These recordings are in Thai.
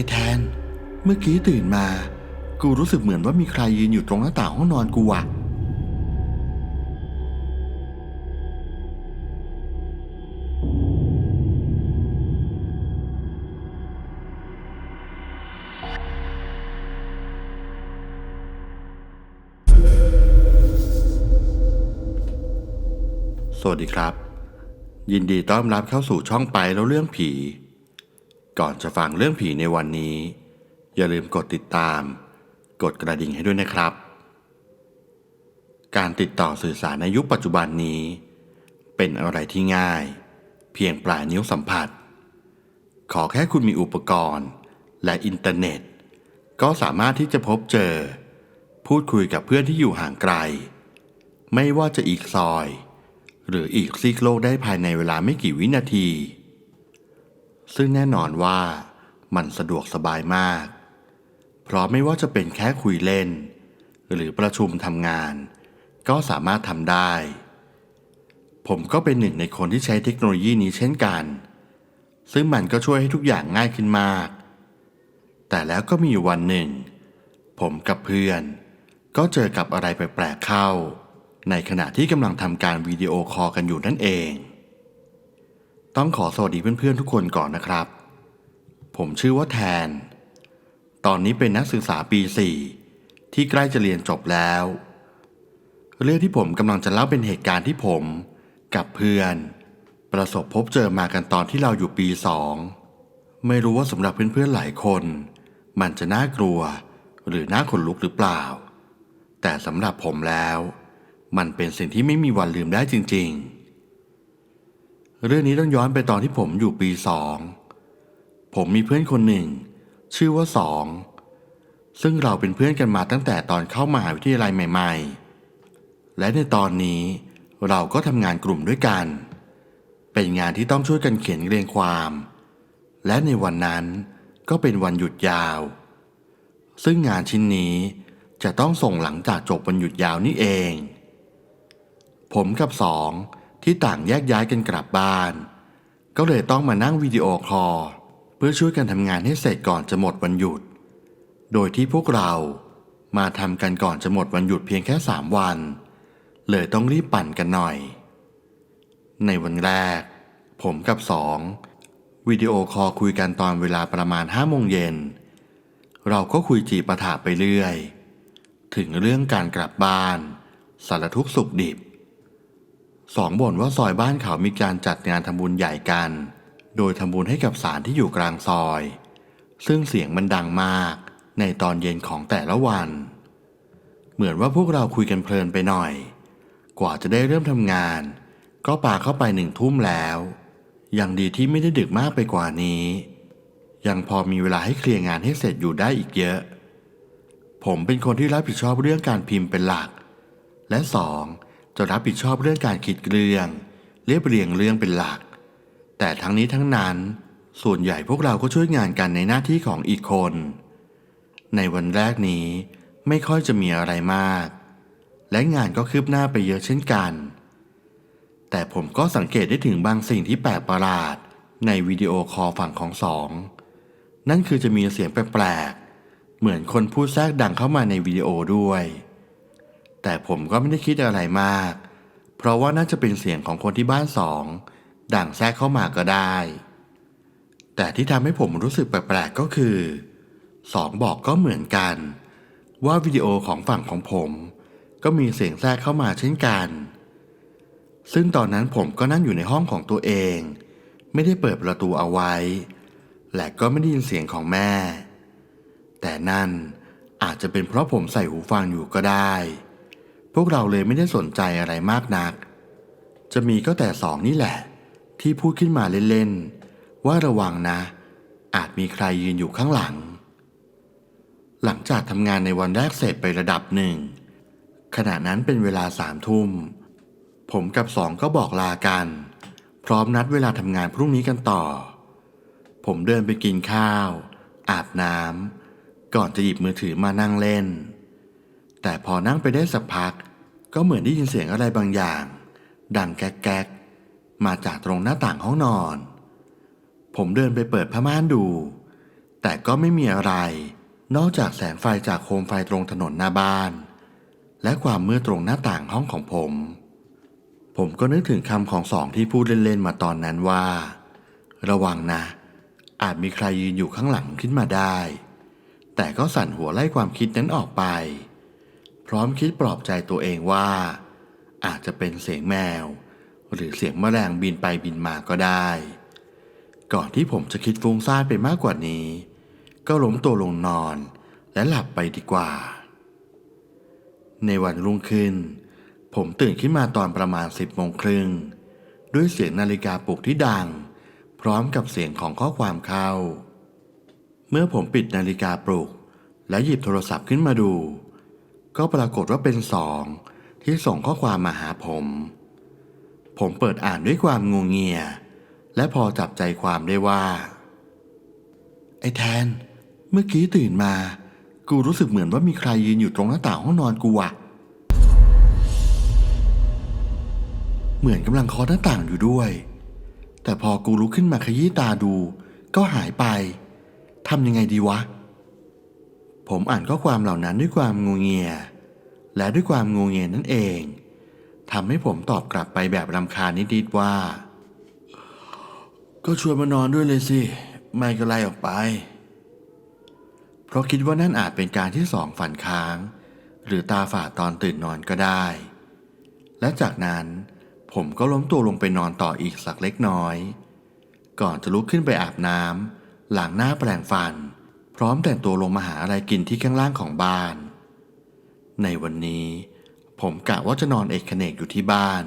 อ้แทน เมื่อกี้ตื่นมา กูรู้สึกเหมือนว่ามีใครยืนอยู่ตรงหน้าต่างห้องนอนกูอะสวัสดีครับ ยินดีต้อนรับเข้าสู่ช่องไปแล้วเรื่องผี ก่อนจะฟังเรื่องผีในวันนี้ อย่าลืมกดติดตาม กดกระดิ่งให้ด้วยนะครับ การติดต่อสื่อสารในยุคปัจจุบันนี้ เป็นอะไรที่ง่าย เพียงปลายนิ้วสัมผัส ขอแค่คุณมีอุปกรณ์ และอินเทอร์เน็ต ก็สามารถที่จะพบเจอ พูดคุยกับเพื่อนที่อยู่ห่างไกล ไม่ว่าจะอีกซอย หรืออีกซีกโลกได้ภายในเวลาไม่กี่วินาที ซึ่งแน่นอนว่ามันสะดวกสบายมาก เพราะไม่ว่าจะเป็นแค่คุยเล่น หรือประชุมทำงาน ก็สามารถทำได้ ผมก็เป็นหนึ่งในคนที่ใช้เทคโนโลยีนี้เช่นกัน ซึ่งมันก็ช่วยให้ทุกอย่างง่ายขึ้นมาก แต่แล้วก็มีวันหนึ่ง ผมกับเพื่อน ก็เจอกับอะไรแปลกๆเข้า ในขณะที่กำลังทำการวิดีโอคอลกันอยู่นั่นเอง ต้องขอสวัสดีเพื่อนๆทุกคนก่อนนะครับ ผมชื่อว่าแทน ตอนนี้เป็นนักศึกษาปี 4 ที่ใกล้จะเรียนจบแล้ว เรื่องที่ผมกำลังจะเล่าเป็นเหตุการณ์ที่ผมกับเพื่อน ประสบพบเจอมากันตอนที่เราอยู่ปี 2 ไม่รู้ว่าสำหรับเพื่อนๆหลายคน มันจะน่ากลัว หรือน่าขนลุกหรือเปล่า แต่สำหรับผมแล้ว มันเป็นสิ่งที่ไม่มีวันลืมได้จริง ๆ เรื่องนี้ต้องย้อนไปตอนที่ผมอยู่ปีสอง ผมมีเพื่อนคนหนึ่ง ชื่อว่าสอง ซึ่งเราเป็นเพื่อนกันมาตั้งแต่ตอนเข้ามหาวิทยาลัยใหม่ ๆ และในตอนนี้เราก็ทำงานกลุ่มด้วยกัน เป็นงานที่ต้องช่วยกันเขียนเรียงความ และในวันนั้นก็เป็นวันหยุดยาว ซึ่งงานชิ้นนี้จะต้องส่งหลังจากจบวันหยุดยาวนี่เอง ผมกับสอง ที่ต่างแยกย้ายกันกลับบ้าน ก็เลยต้องมานั่งวิดีโอคอลเพื่อช่วยกันทำงานให้เสร็จก่อนจะหมดวันหยุด โดยที่พวกเรามาทำกันก่อนจะหมดวันหยุดเพียงแค่สามวัน เลยต้องรีบปั่นกันหน่อย ในวันแรก ผมกับสองวิดีโอคอลคุยกันตอนเวลาประมาณห้าโมงเย็น เราก็คุยจีปาถะไปเรื่อย ถึงเรื่องการกลับบ้าน สารทุกข์สุขดิบ สองบ่นว่าซอยบ้านเขามีการจัดงานทำบุญใหญ่กัน โดยทำบุญให้กับสารที่อยู่กลางซอย ซึ่งเสียงมันดังมากในตอนเย็นของแต่ละวัน เหมือนว่าพวกเราคุยกันเพลินไปหน่อย กว่าจะได้เริ่มทำงาน ก็ปาเข้าไปหนึ่งทุ่มแล้วยังดีที่ไม่ได้ดึกมากไปกว่านี้ ยังพอมีเวลาให้เคลียร์งานให้เสร็จอยู่ได้อีกเยอะ ผมเป็นคนที่รับผิดชอบเรื่องการพิมพ์เป็นหลัก และสอง จะรับผิดชอบเรื่องการคิดเรื่องเรียบเรียงเรื่องเป็นหลัก แต่ทั้งนี้ทั้งนั้น ส่วนใหญ่พวกเราก็ช่วยงานกันในหน้าที่ของอีกคน ในวันแรกนี้ไม่ค่อยจะมีอะไรมาก และงานก็คืบหน้าไปเยอะเช่นกัน แต่ผมก็สังเกตได้ถึงบางสิ่งที่แปลกประหลาดในวิดีโอคอลฝั่งของสอง นั่นคือจะมีเสียงแปลกๆ เหมือนคนพูดแทรกดังเข้ามาในวิดีโอด้วย แต่ผมก็ไม่ได้คิดอะไรมาก เพราะว่าน่าจะเป็นเสียงของคนที่บ้านสองดังแทรกเข้ามาก็ได้ แต่ที่ทำให้ผมรู้สึกแปลกๆก็คือสองบอกก็เหมือนกัน ว่าวิดีโอของฝั่งของผม ก็มีเสียงแทรกเข้ามาเช่นกัน ซึ่งตอนนั้นผมก็นั่งอยู่ในห้องของตัวเอง ไม่ได้เปิดประตูเอาไว้ และก็ไม่ได้ยินเสียงของแม่ แต่นั่นอาจจะเป็นเพราะผมใส่หูฟังอยู่ก็ได้ วกเราเลยไม่ได้สนใจอะไรมากนัก จะมีก็แต่สองนี่แหละ ที่พูดขึ้นมาเล่นๆว่าระวังนะ อาจมีใครยืนอยู่ข้างหลัง หลังจากทำงานในวันแรกเสร็จไประดับหนึ่ง ขณะนั้นเป็นเวลาสามทุ่ม ผมกับสองก็บอกลากัน พร้อมนัดเวลาทำงานพรุ่งนี้กันต่อ ผมเดินไปกินข้าว อาบน้ำก่อนจะหยิบมือถือมานั่งเล่น แต่พอนั่งไปได้สักพัก ก็เหมือนได้ยินเสียงอะไรบางอย่าง ดังแก๊กๆ มาจากตรงหน้าต่างห้องนอน ผมเดินไปเปิดผ้าม่านดู แต่ก็ไม่มีอะไร นอกจากแสงไฟจากโคมไฟตรงถนนหน้าบ้าน และความมืดตรงหน้าต่างห้องของผม ผมก็นึกถึงคำของสองที่พูดเล่นๆมาตอนนั้นว่า ระวังนะ อาจมีใครยืนอยู่ข้างหลังขึ้นมาได้ แต่ก็สั่นหัวไล่ความคิดนั้นออกไป พร้อมคิดปลอบใจตัวเองว่า อาจจะเป็นเสียงแมว หรือเสียงแมลงบินไปบินมาก็ได้ ก่อนที่ผมจะคิดฟุ้งซ่านไปมากกว่านี้ ก็ล้มตัวลงนอนและหลับไปดีกว่า ในวันรุ่งขึ้น ผมตื่นขึ้นมาตอนประมาณสิบโมงครึ่งด้วยเสียงนาฬิกาปลุกที่ดัง พร้อมกับเสียงของข้อความเข้า เมื่อผมปิดนาฬิกาปลุก และหยิบโทรศัพท์ขึ้นมาดู ก็ปรากฏว่าเป็นสองที่ส่งข้อความมาหาผม ผมเปิดอ่านด้วยความงงเงีย และพอจับใจความได้ว่า ไอ้แทน เมื่อกี้ตื่นมา กูรู้สึกเหมือนว่ามีใครยืนอยู่ตรงหน้าต่างห้องนอนกูอะเหมือนกำลังเคาะหน้าต่างอยู่ด้วย แต่พอกูลุกขึ้นมาขยี้ตาดู ก็หายไปทำยังไงดีวะ ผมอ่านข้อความเหล่านั้นด้วยความงงเงีย และด้วยความงงเงียนั่นเองทำให้ผมตอบกลับไปแบบรำคาญนิดๆว่า ก็ชวนมานอนด้วยเลยสิ ไม่ก็ไล่ออกไป เพราะคิดว่านั่นอาจเป็นการที่สองฝันค้าง หรือตาฝาดตอนตื่นนอนก็ได้ และจากนั้นผมก็ล้มตัวลงไปนอนต่ออีกสักเล็กน้อย ก่อนจะลุกขึ้นไปอาบน้ำหล้างหน้าแปรงฟัน พร้อมแต่งตัวลงมาหาอะไรกินที่ข้างล่างของบ้าน ในวันนี้ ผมกะว่าจะนอนเอกเขนกอยู่ที่บ้าน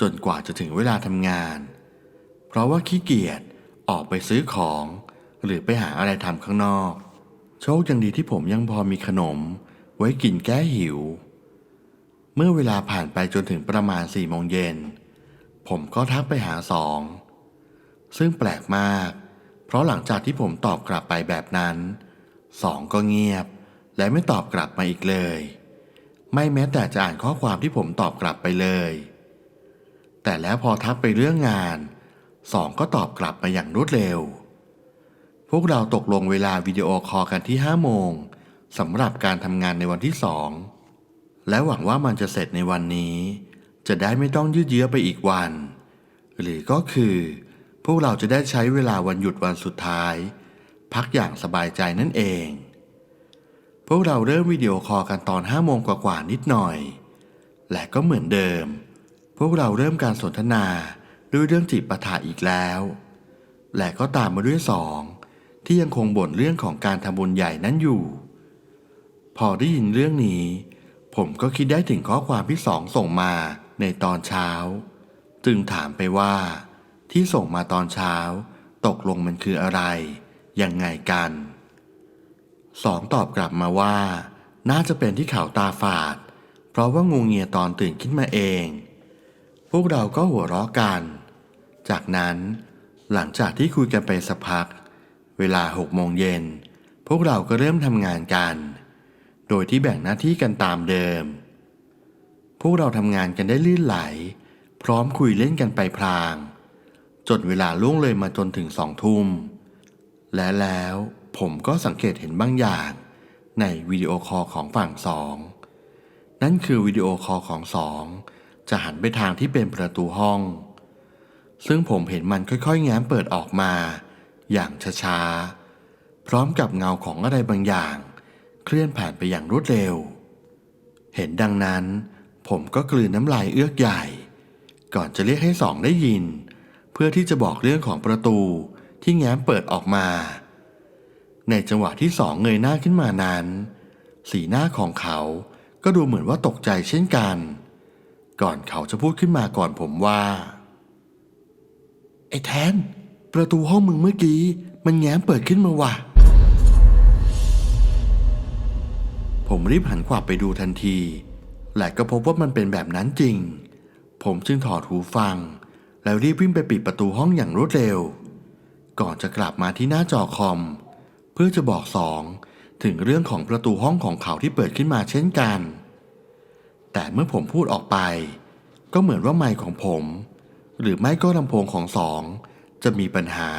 จนกว่าจะถึงเวลาทำงาน เพราะว่าขี้เกียจออกไปซื้อของ หรือไปหาอะไรทำข้างนอก โชคยังดีที่ผมยังพอมีขนม ไว้กินแก้หิว เมื่อเวลาผ่านไปจนถึงประมาณสี่โมงเย็นผมก็ทักไปหาสอง ซึ่งแปลกมากเพราะหลังจากที่ผมตอบกลับไปแบบนั้นสองก็เงียบ และไม่ตอบกลับมาอีกเลย ไม่แม้แต่จะอ่านข้อความที่ผมตอบกลับไปเลย แต่แล้วพอทักไปเรื่องงานสองก็ตอบกลับมาอย่างรวดเร็ว พวกเราตกลงเวลาวิดีโอคอลกันที่ห้าโมงสำหรับการทำงานในวันที่สองและหวังว่ามันจะเสร็จในวันนี้ จะได้ไม่ต้องยืดเยื้อไปอีกวัน หรือก็คือ พวกเราจะได้ใช้เวลาวันหยุดวันสุดท้าย พักอย่างสบายใจนั่นเอง พวกเราเริ่มวิดีโอคอลกันตอนห้าโมงกว่าๆนิดหน่อย และก็เหมือนเดิม พวกเราเริ่มการสนทนาด้วยเรื่องจิตปาถะอีกแล้ว และก็ตามมาด้วยสองที่ยังคงบ่นเรื่องของการทำบุญใหญ่นั้นอยู่ พอได้ยินเรื่องนี้ ผมก็คิดได้ถึงข้อความที่สองส่งมาในตอนเช้า จึงถามไปว่า ที่ส่งมาตอนเช้า ตกลงมันคืออะไร ยังไงกันสองตอบกลับมาว่า น่าจะเป็นที่เขาตาฝาด เพราะว่างูเงียตอนตื่นขึ้นมาเอง พวกเราก็หัวเราะกัน จากนั้น หลังจากที่คุยกันไปสักพัก เวลาหกโมงเย็น พวกเราก็เริ่มทำงานกัน โดยที่แบ่งหน้าที่กันตามเดิม พวกเราทำงานกันได้ลื่นไหล พร้อมคุยเล่นกันไปพลาง จนเวลาล่วงเลยมาจนถึงสองทุ่ม และแล้วผมก็สังเกตเห็นบางอย่างในวิดีโอคอลของฝั่งสอง นั่นคือวิดีโอคอลของสองจะหันไปทางที่เป็นประตูห้อง ซึ่งผมเห็นมันค่อยๆ แง้มเปิดออกมา อย่างช้าๆ พร้อมกับเงาของอะไรบางอย่าง เคลื่อนผ่านไปอย่างรวดเร็ว เห็นดังนั้น ผมก็กลืนน้ำลายเอื้อกใหญ่ ก่อนจะเรียกให้สองได้ยิน พื่อที่จะบอกเรื่องของประตูที่แง้มเปิดออกมา ในจังหวะที่สองเงยหน้าขึ้นมานั้น สีหน้าของเขาก็ดูเหมือนว่าตกใจเช่นกัน ก่อนเขาจะพูดขึ้นมาก่อนผมว่า ไอ้แทน ประตูห้องมึงเมื่อกี้ มันแง้มเปิดขึ้นมาว่ะ ผมรีบหันขวับไปดูทันที และก็พบว่ามันเป็นแบบนั้นจริง ผมจึงถอดหูฟัง แล้วรีบวิ่งไปปิดประตูห้องอย่างรวดเร็ว ก่อนจะกลับมาที่หน้าจอคอม เพื่อจะบอกสองถึงเรื่องของประตูห้องของเขาที่เปิดขึ้นมาเช่นกัน แต่เมื่อผมพูดออกไป ก็เหมือนว่าไมค์ของผม หรือไม่ก็ลำโพงของสองจะมีปัญหา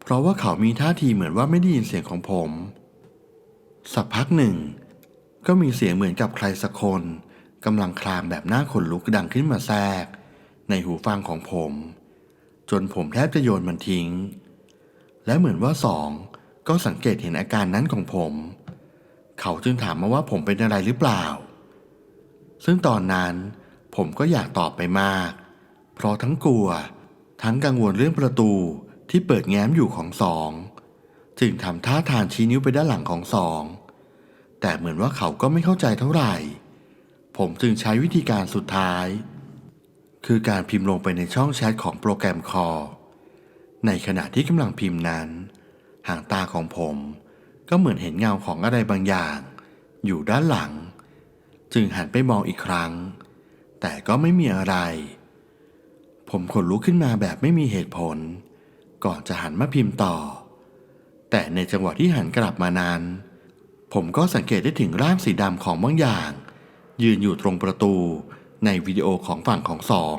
เพราะว่าเขามีท่าทีเหมือนว่าไม่ได้ยินเสียงของผม สักพักหนึ่ง ก็มีเสียงเหมือนกับใครสักคนกำลังคลางแบบหน้าขนลุกดังขึ้นมาแทรก ในหูฟังของผม จนผมแทบจะโยนมันทิ้ง และเหมือนว่าสองก็สังเกตเห็นอาการนั้นของผม เขาจึงถามมาว่าผมเป็นอะไรหรือเปล่า ซึ่งตอนนั้นผมก็อยากตอบไปมาก เพราะทั้งกลัว ทั้งกังวลเรื่องประตูที่เปิดแง้มอยู่ของสองจึงทำท่าทางชี้นิ้วไปด้านหลังของสอง แต่เหมือนว่าเขาก็ไม่เข้าใจเท่าไหร่ ผมจึงใช้วิธีการสุดท้าย คือการพิมพ์ลงไปในช่องแชทของโปรแกรมคอในขณะที่กำลังพิมพ์นั้น หางตาของผมก็เหมือนเห็นเงาของอะไรบางอย่าง อยู่ด้านหลัง จึงหันไปมองอีกครั้ง แต่ก็ไม่มีอะไร ผมขนลุกขึ้นมาแบบไม่มีเหตุผล ก่อนจะหันมาพิมพ์ต่อ แต่ในจังหวะที่หันกลับมานั้น ผมก็สังเกตได้ถึงร่างสีดำของบางอย่าง ยืนอยู่ตรงประตู ในวิดีโอของฝั่งของสอง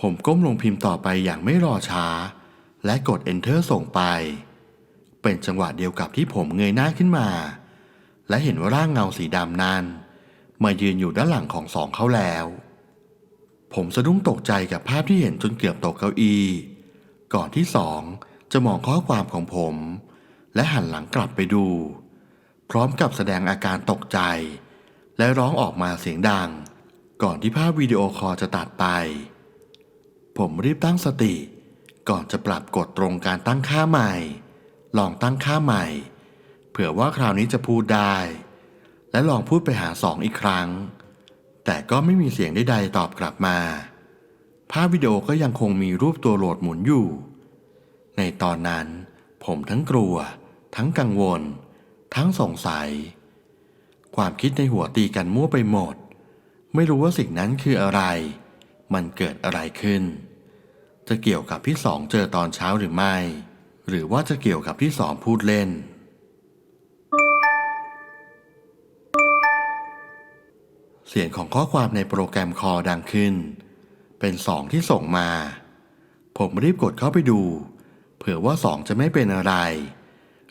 ผมก้มลงพิมพ์ต่อไปอย่างไม่รอช้า และกด Enter ส่งไป เป็นจังหวะเดียวกับที่ผมเงยหน้าขึ้นมา และเห็นว่าร่างเงาสีดำนั้น มายืนอยู่ด้านหลังของสองเขาแล้ว ผมสะดุ้งตกใจกับภาพที่เห็นจนเกือบตกเก้าอี้ก่อนที่สองจะมองข้อความของผม และหันหลังกลับไปดู พร้อมกับแสดงอาการตกใจ และร้องออกมาเสียงดัง ก่อนที่ภาพวิดีโอคอลจะตัดไป ผมรีบตั้งสติ ก่อนจะปรับกดตรงการตั้งค่าใหม่ ลองตั้งค่าใหม่ เผื่อว่าคราวนี้จะพูดได้ และลองพูดไปหาสองอีกครั้ง แต่ก็ไม่มีเสียงใดๆตอบกลับมา ภาพวิดีโอก็ยังคงมีรูปตัวโหลดหมุนอยู่ ในตอนนั้น ผมทั้งกลัว ทั้งกังวล ทั้งสงสัย ความคิดในหัวตีกันมั่วไปหมด ไม่รู้ว่าสิ่งนั้นคืออะไร มันเกิดอะไรขึ้น จะเกี่ยวกับที่สองเจอตอนเช้าหรือไม่ หรือว่าจะเกี่ยวกับที่สองพูดเล่น เสียงของข้อความในโปรแกรมคอดังขึ้น เป็นสองที่ส่งมา ผมรีบกดเข้าไปดู เผื่อว่าสองจะไม่เป็นอะไร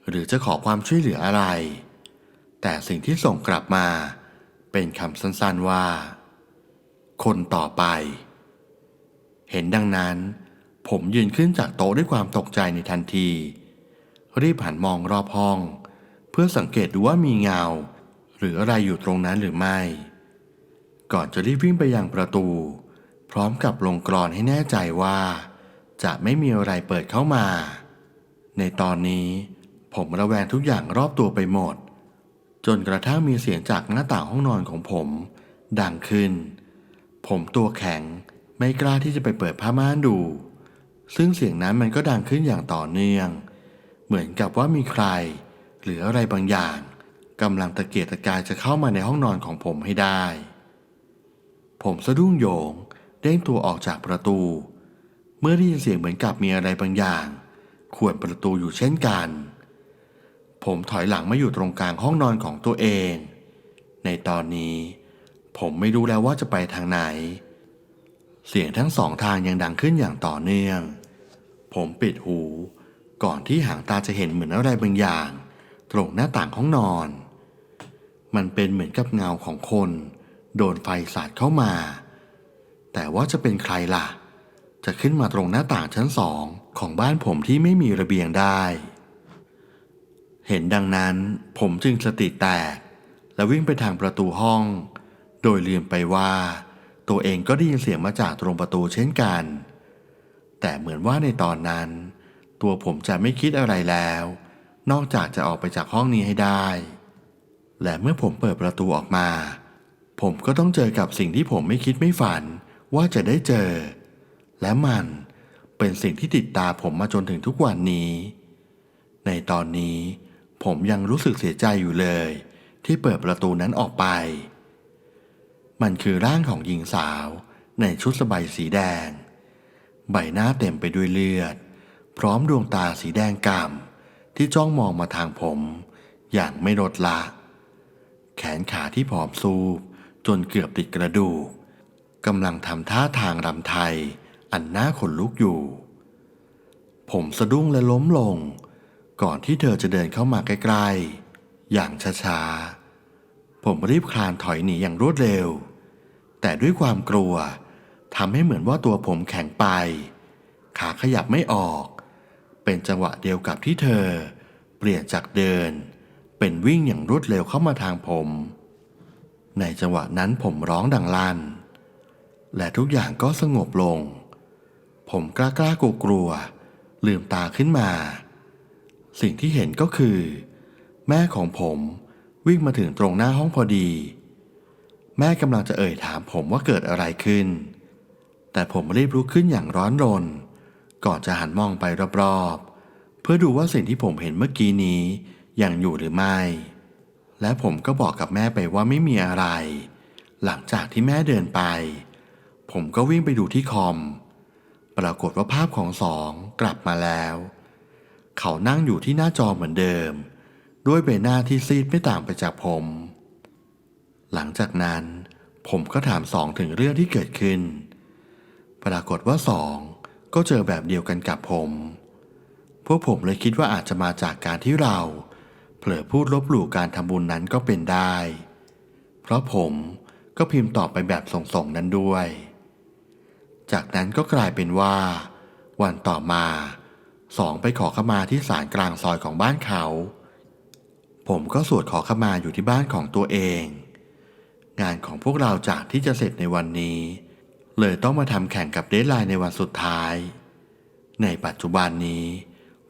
หรือจะขอความช่วยเหลืออะไร แต่สิ่งที่ส่งกลับมา เป็นคำสั้นๆว่า คนต่อไป เห็นดังนั้น ผมยืนขึ้นจากโต๊ะด้วยความตกใจในทันที รีบหันมองรอบห้อง เพื่อสังเกตดูว่ามีเงา หรืออะไรอยู่ตรงนั้นหรือไม่ ก่อนจะรีบวิ่งไปยังประตู พร้อมกับลงกรอนให้แน่ใจว่า จะไม่มีอะไรเปิดเข้ามา ในตอนนี้ผมระแวงทุกอย่างรอบตัวไปหมด จนกระทั่งมีเสียงจากหน้าต่างห้องนอนของผม ดังขึ้น ผมตัวแข็งไม่กล้าที่จะไปเปิดผ้าม่านดู ซึ่งเสียงนั้นมันก็ดังขึ้นอย่างต่อเนื่อง เหมือนกับว่ามีใคร หรืออะไรบางอย่างกำลังตะเกียกตะกายจะเข้ามาในห้องนอนของผมให้ได้ ผมสะดุ้งโยงเด้งตัวออกจากประตู เมื่อได้ยินเสียงเหมือนกับมีอะไรบางอย่างข่วนประตูอยู่เช่นกัน ผมถอยหลังมาอยู่ตรงกลางห้องนอนของตัวเอง ในตอนนี้ ผมไม่รู้แล้วว่าจะไปทางไหน เสียงทั้งสองทางยังดังขึ้นอย่างต่อเนื่อง ผมปิดหู ก่อนที่หางตาจะเห็นเหมือนอะไรบางอย่าง ตรงหน้าต่างห้องนอน มันเป็นเหมือนกับเงาของคน โดนไฟสาดเข้ามา แต่ว่าจะเป็นใครล่ะ จะขึ้นมาตรงหน้าต่างชั้นสองของบ้านผมที่ไม่มีระเบียงได้ เห็นดังนั้นผมจึงสติแตก และวิ่งไปทางประตูห้อง โดยลืมไปว่า ตัวเองก็ได้ยินเสียงมาจากตรงประตูเช่นกัน แต่เหมือนว่าในตอนนั้น ตัวผมจะไม่คิดอะไรแล้ว นอกจากจะออกไปจากห้องนี้ให้ได้ และเมื่อผมเปิดประตูออกมา ผมก็ต้องเจอกับสิ่งที่ผมไม่คิดไม่ฝันว่าจะได้เจอ และมันเป็นสิ่งที่ติดตาผมมาจนถึงทุกวันนี้ ในตอนนี้ ผมยังรู้สึกเสียใจอยู่เลย ที่เปิดประตูนั้นออกไป มันคือร่างของหญิงสาวในชุดสบายสีแดง ใบหน้าเต็มไปด้วยเลือด พร้อมดวงตาสีแดงกำ่ำที่จ้องมองมาทางผม อย่างไม่ลดละ แขนขาที่ผอมซูบจนเกือบติดกระดูกกำลังทำท่าทางรำไทย อันน่าขนลุกอยู่ผผมสะดุ้งและล้มลง ก่อนที่เธอจะเดินเข้ามาใกล้ๆ อย่างช้าๆ ผมรีบคลานถอยหนีอย่างรวดเร็ว แต่ด้วยความกลัวทำให้เหมือนว่าตัวผมแข็งไป ขาขยับไม่ออก เป็นจังหวะเดียวกับที่เธอ เปลี่ยนจากเดิน เป็นวิ่งอย่างรวดเร็วเข้ามาทางผม ในจังหวะนั้นผมร้องดังลั่น และทุกอย่างก็สงบลง ผมกล้ากล้ากลัวกลัว ลืมตาขึ้นมา สิ่งที่เห็นก็คือ แม่ของผมวิ่งมาถึงตรงหน้าห้องพอดี แม่กำลังจะเอ่ยถามผมว่าเกิดอะไรขึ้น แต่ผมรีบลุกขึ้นอย่างร้อนรน ก่อนจะหันมองไปรอบๆ เพื่อดูว่าสิ่งที่ผมเห็นเมื่อกี้นี้ยังอยู่หรือไม่ และผมก็บอกกับแม่ไปว่าไม่มีอะไร หลังจากที่แม่เดินไป ผมก็วิ่งไปดูที่คอม ปรากฏว่าภาพของสองกลับมาแล้ว เขานั่งอยู่ที่หน้าจอเหมือนเดิม ด้วยใบหน้าที่ซีดไม่ต่างไปจากผม หลังจากนั้นผมก็ถามสองถึงเรื่องที่เกิดขึ้น ปรากฏว่าสองก็เจอแบบเดียวกันกับผม พวกผมเลยคิดว่าอาจจะมาจากการที่เรา เผลอพูดลบหลู่การทำบุญนั้นก็เป็นได้ เพราะผมก็พิมพ์ตอบไปแบบส่งๆนั้นด้วย จากนั้นก็กลายเป็นว่า วันต่อมา สองไปขอขมาที่ศาลกลางซอยของบ้านเขา ผมก็สวดขอขมาอยู่ที่บ้านของตัวเอง งานของพวกเราจากที่จะเสร็จในวันนี้ เลยต้องมาทำแข่งกับเดทไลน์ในวันสุดท้าย ในปัจจุบันนี้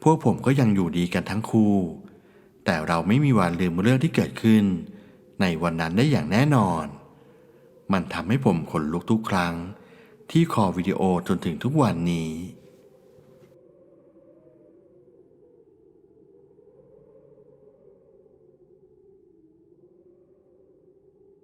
พวกผมก็ยังอยู่ดีกันทั้งคู่ แต่เราไม่มีวันลืมเรื่องที่เกิดขึ้น ในวันนั้นได้อย่างแน่นอน มันทำให้ผมขนลุกทุกครั้ง ที่คอวิดีโอจนถึงทุกวันนี้